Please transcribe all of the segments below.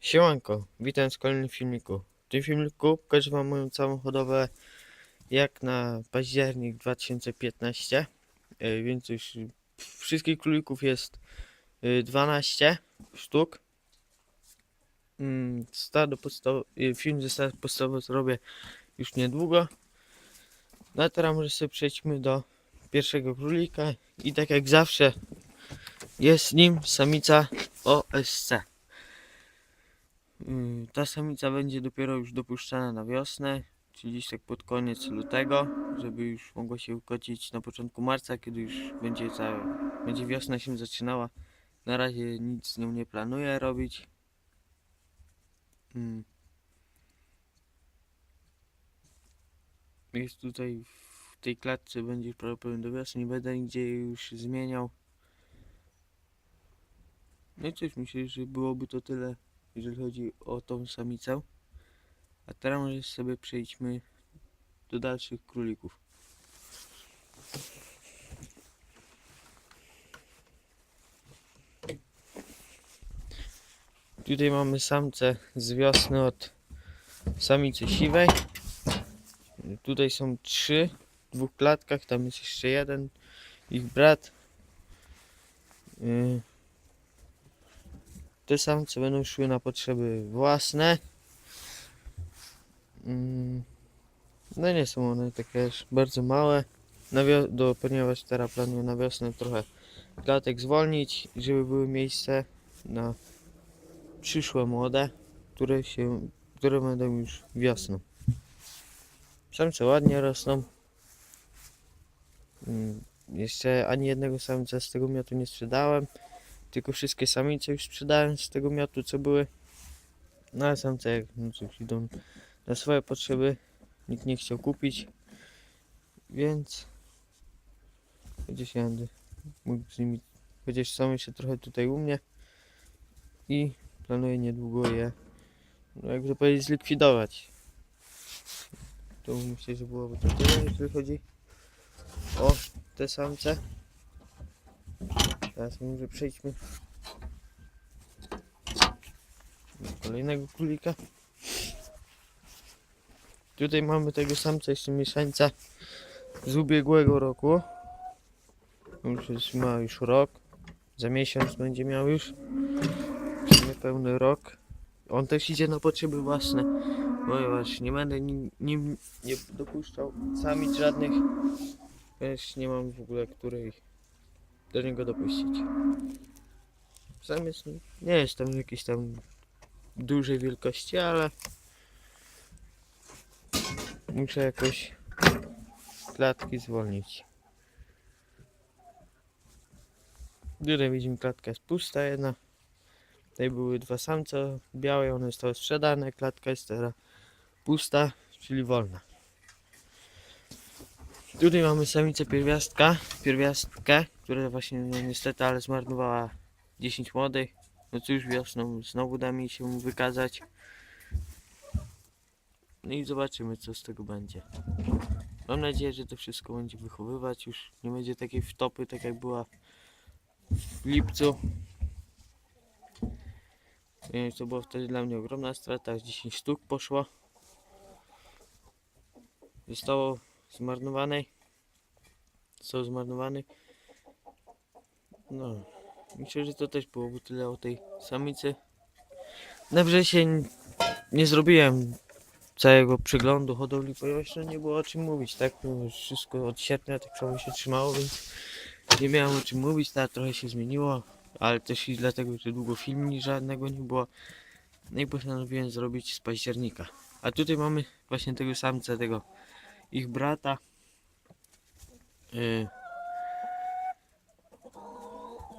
Siemanko, witam w kolejnym filmiku. W tym filmiku pokażę wam moją całą jak na październik 2015 E, Więc już wszystkich królików jest e, 12 sztuk. Mm, Stado e, Film ze stadu podstawowy zrobię już niedługo. No a teraz może sobie przejdźmy do pierwszego królika. I tak jak zawsze jest nim samica OSC Ta samica będzie dopiero już dopuszczana na wiosnę, czyli gdzieś tak pod koniec lutego, żeby już mogła się ukocić na początku marca, kiedy już będzie cała, będzie wiosna się zaczynała. Na razie nic z nią nie planuję robić. Mm. Jest tutaj w tej klatce będzie prawdopodobnie do wiosny, nie będę nigdzie już zmieniał. No i cóż, myślę, że byłoby to tyle jeżeli chodzi o tą samicę. A teraz może sobie przejdźmy do dalszych królików. Tutaj mamy samce z wiosny od samicy siwej. Tutaj są trzy w dwóch klatkach, tam jest jeszcze jeden, ich brat. Yy, te samce będą szły na potrzeby własne. Mm, No nie są one takie bardzo małe, na wio- do, ponieważ teraz planuję na wiosnę trochę klatek zwolnić, żeby były miejsce na przyszłe młode, które się, które będą już wiosną. Samce ładnie rosną. Mm, Jeszcze ani jednego samca z tego miotu nie sprzedałem tylko wszystkie samice już sprzedałem z tego miotu co były. No a samce jak idą na swoje potrzeby. Nikt nie chciał kupić. Więc chociaż ja będę mógł z nimi, chociaż są jeszcze trochę tutaj u mnie i planuję niedługo je, no jakby to powiedzieć, zlikwidować. To myślę, że byłoby to tyle, jeżeli chodzi o te samce. Teraz może przejdźmy do kolejnego królika. Tutaj mamy tego samca jeszcze mieszańca z ubiegłego roku. Już ma już rok. Za miesiąc będzie miał już pełny rok. On też idzie na potrzeby własne. Ponieważ nie będę nim, nim nie dopuszczał samic żadnych. Nie mam w ogóle której do niego dopuścić. Sam jest, nie jest tam jakiejś tam dużej wielkości, ale muszę jakoś klatki zwolnić. Tutaj widzimy klatka jest pusta jedna. Tutaj były dwa samce białe, one zostały sprzedane, klatka jest teraz pusta, czyli wolna. Tutaj mamy samicę pierwiastka, pierwiastkę, która właśnie no, niestety ale zmarnowała 10 młodych. No cóż, wiosną znowu da mi się wykazać. No i zobaczymy co z tego będzie. Mam nadzieję, że to wszystko będzie wychowywać. Już nie będzie takiej wtopy, tak jak była w lipcu. To była wtedy dla mnie ogromna strata, aż 10 sztuk poszło. Zostało zmarnowanej. Został zmarnowany. No, myślę, że to też byłoby tyle o tej samicy. Na wrzesień nie zrobiłem całego przeglądu hodowli, ponieważ no nie było o czym mówić, tak? No, wszystko od sierpnia tak samo się trzymało, więc nie miałem o czym mówić, teraz trochę się zmieniło, ale też i dlatego, że długo filmu żadnego nie było. No i postanowiłem zrobić z października. A tutaj mamy właśnie tego samca, tego ich brata. Yy.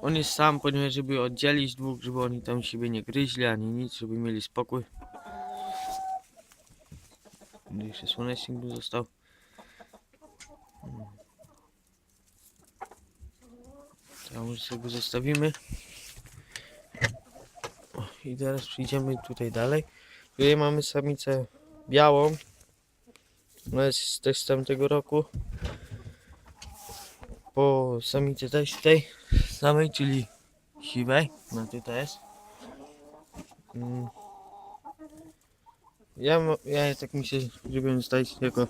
On jest sam, ponieważ żeby oddzielić dwóch, żeby oni tam siebie nie gryźli ani nic, żeby mieli spokój. Tu Jeszcze słonecznik by został. Tam może sobie zostawimy. O, I teraz przejdziemy tutaj dalej. Tutaj mamy samicę białą. Ona jest też z tamtego roku. Po samicy też tej samej, czyli siwej. No tutaj jest. Mm. Ja, mo- ja tak myślę, żeby zostawić jako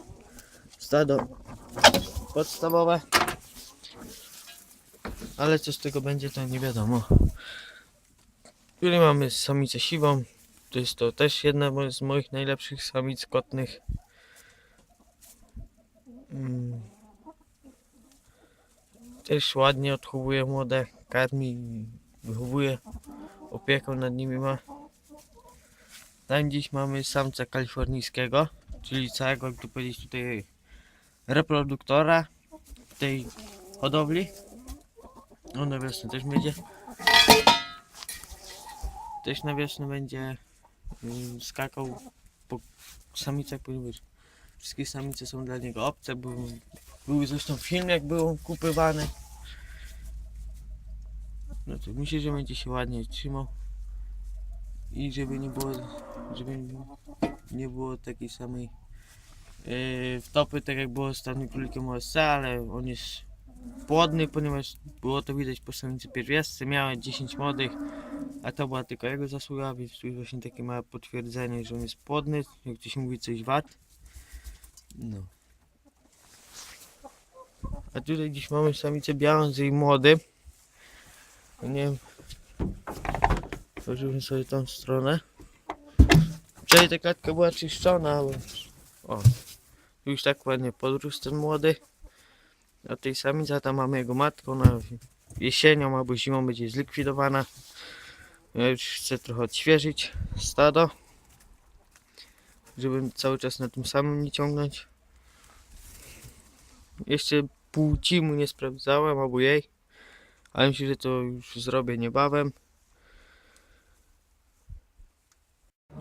stado podstawowe. Ale co z tego będzie, to nie wiadomo. Tutaj mamy samicę siwą. To jest to też jedna z moich najlepszych samic kotnych. Mm. Też ładnie odchowuje młode, karmi, wychowuje, opiekę nad nimi ma. Tam dziś mamy samca kalifornijskiego, czyli całego, jak tu powiedzieć, tutaj reproduktora tej hodowli. On na wiosnę też będzie. Też na wiosnę będzie mm, skakał po samicach, ponieważ wszystkie samice są dla niego obce. Był, był zresztą film, jak był kupywany. No to myślę, że będzie się ładnie trzymał. I żeby nie było, żeby nie było takiej samej yy, wtopy, tak jak było z tym królikiem OSC, ale on jest płodny, ponieważ było to widać po samicy pierwiastce, miała 10 młodych, a to była tylko jego zasługa, więc tu jest właśnie takie małe potwierdzenie, że on jest płodny, jak ktoś mówi coś wad. No. A tutaj dziś mamy samicę białą z jej młodym. No Nie wiem. Otworzymy sobie tą stronę. Wczoraj ta klatka była czyszczona, ale... O. Już tak ładnie podrósł ten młody. A tej samica tam mamy jego matkę, ona jesienią albo zimą będzie zlikwidowana. Ja już chcę trochę odświeżyć stado. Żeby cały czas na tym samym nie ciągnąć. Jeszcze płci mu nie sprawdzałem, albo jej. Ale myślę, że to już zrobię niebawem.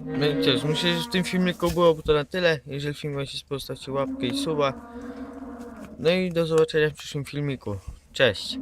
No i cóż, myślę, że w tym filmiku było to na tyle. Jeżeli film Wam się spodobał, łapkę i suba. No i do zobaczenia w przyszłym filmiku. Cześć!